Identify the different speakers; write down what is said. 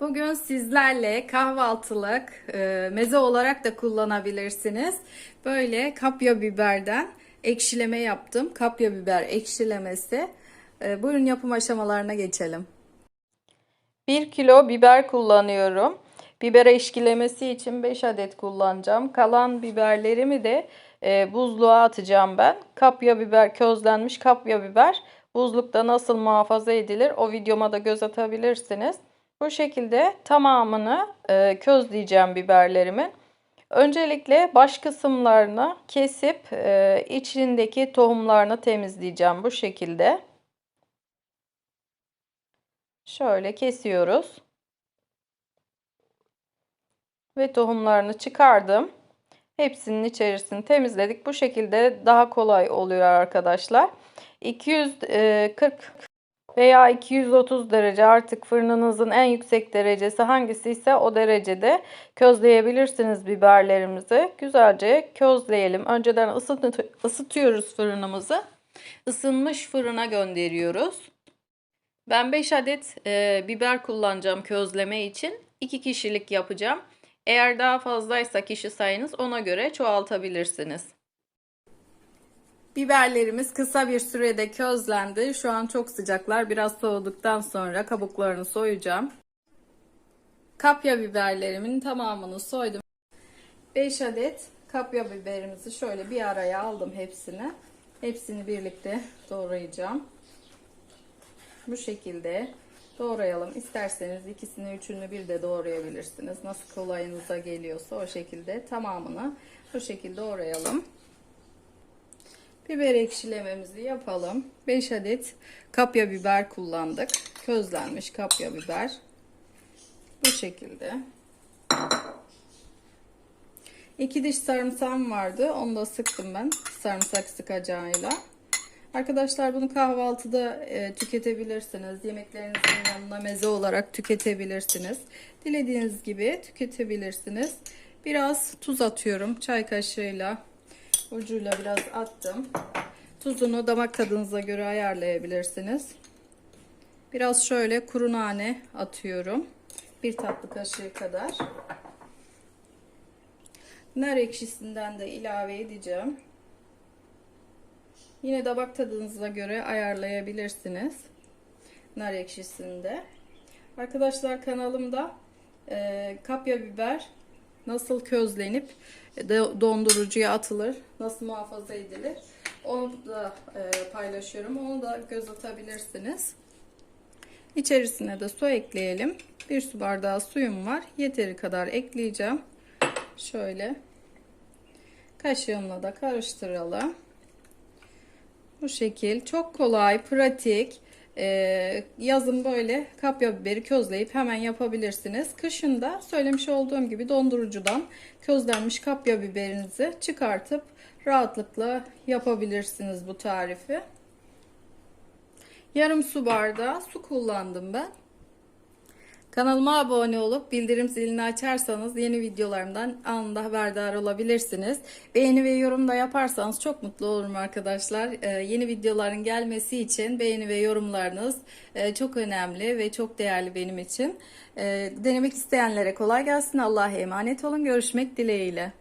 Speaker 1: Bugün sizlerle kahvaltılık e, meze olarak da kullanabilirsiniz. Böyle kapya biberden ekşileme yaptım. Kapya biber ekşilemesi. E, buyurun yapım aşamalarına geçelim. 1 kilo biber kullanıyorum. Biber eşkilemesi için 5 adet kullanacağım. Kalan biberlerimi de e, buzluğa atacağım ben. Kapya biber, közlenmiş kapya biber buzlukta nasıl muhafaza edilir o videoma da göz atabilirsiniz. Bu şekilde tamamını e, közleyeceğim biberlerimin. Öncelikle baş kısımlarını kesip e, içindeki tohumlarını temizleyeceğim bu şekilde. Şöyle kesiyoruz. Ve tohumlarını çıkardım. Hepsinin içerisini temizledik. Bu şekilde daha kolay oluyor arkadaşlar. 240 veya 230 derece artık fırınınızın en yüksek derecesi hangisi ise o derecede közleyebilirsiniz biberlerimizi. Güzelce közleyelim. Önceden ısıt ısıtıyoruz fırınımızı. Isınmış fırına gönderiyoruz. Ben 5 adet e, biber kullanacağım közleme için. 2 kişilik yapacağım. Eğer daha fazlaysa kişi sayınız ona göre çoğaltabilirsiniz. Biberlerimiz kısa bir sürede közlendi. Şu an çok sıcaklar. Biraz soğuduktan sonra kabuklarını soyacağım. Kapya biberlerimin tamamını soydum. 5 adet kapya biberimizi şöyle bir araya aldım hepsini. Hepsini birlikte doğrayacağım. Bu şekilde doğrayalım. İsterseniz ikisini üçünü bir de doğrayabilirsiniz. Nasıl kolayınıza geliyorsa o şekilde tamamını bu şekilde doğrayalım. Biber ekşilememizi yapalım. 5 adet kapya biber kullandık. Közlenmiş kapya biber. Bu şekilde. 2 diş sarımsağım vardı. Onu da sıktım ben sarımsak sıkacağıyla. Arkadaşlar bunu kahvaltıda e, tüketebilirsiniz. Yemeklerinizin yanına meze olarak tüketebilirsiniz. Dilediğiniz gibi tüketebilirsiniz. Biraz tuz atıyorum çay kaşığıyla ucuyla biraz attım. Tuzunu damak tadınıza göre ayarlayabilirsiniz. Biraz şöyle kuru nane atıyorum. Bir tatlı kaşığı kadar. Nar ekşisinden de ilave edeceğim. Yine damak tadınıza göre ayarlayabilirsiniz. Nar ekşisinde. Arkadaşlar kanalımda e, kapya biber nasıl közlenip dondurucuya atılır, nasıl muhafaza edilir onu da e, paylaşıyorum. Onu da göz atabilirsiniz. İçerisine de su ekleyelim. Bir su bardağı suyum var. Yeteri kadar ekleyeceğim. Şöyle kaşığımla da karıştıralım. Bu şekil çok kolay, pratik. Ee, yazın böyle kapya biberi közleyip hemen yapabilirsiniz. Kışın da söylemiş olduğum gibi dondurucudan közlenmiş kapya biberinizi çıkartıp rahatlıkla yapabilirsiniz bu tarifi. Yarım su bardağı su kullandım ben. Kanalıma abone olup bildirim zilini açarsanız yeni videolarımdan anında haberdar olabilirsiniz. Beğeni ve yorum da yaparsanız çok mutlu olurum arkadaşlar. Ee, yeni videoların gelmesi için beğeni ve yorumlarınız e, çok önemli ve çok değerli benim için. Ee, denemek isteyenlere kolay gelsin. Allah'a emanet olun. Görüşmek dileğiyle.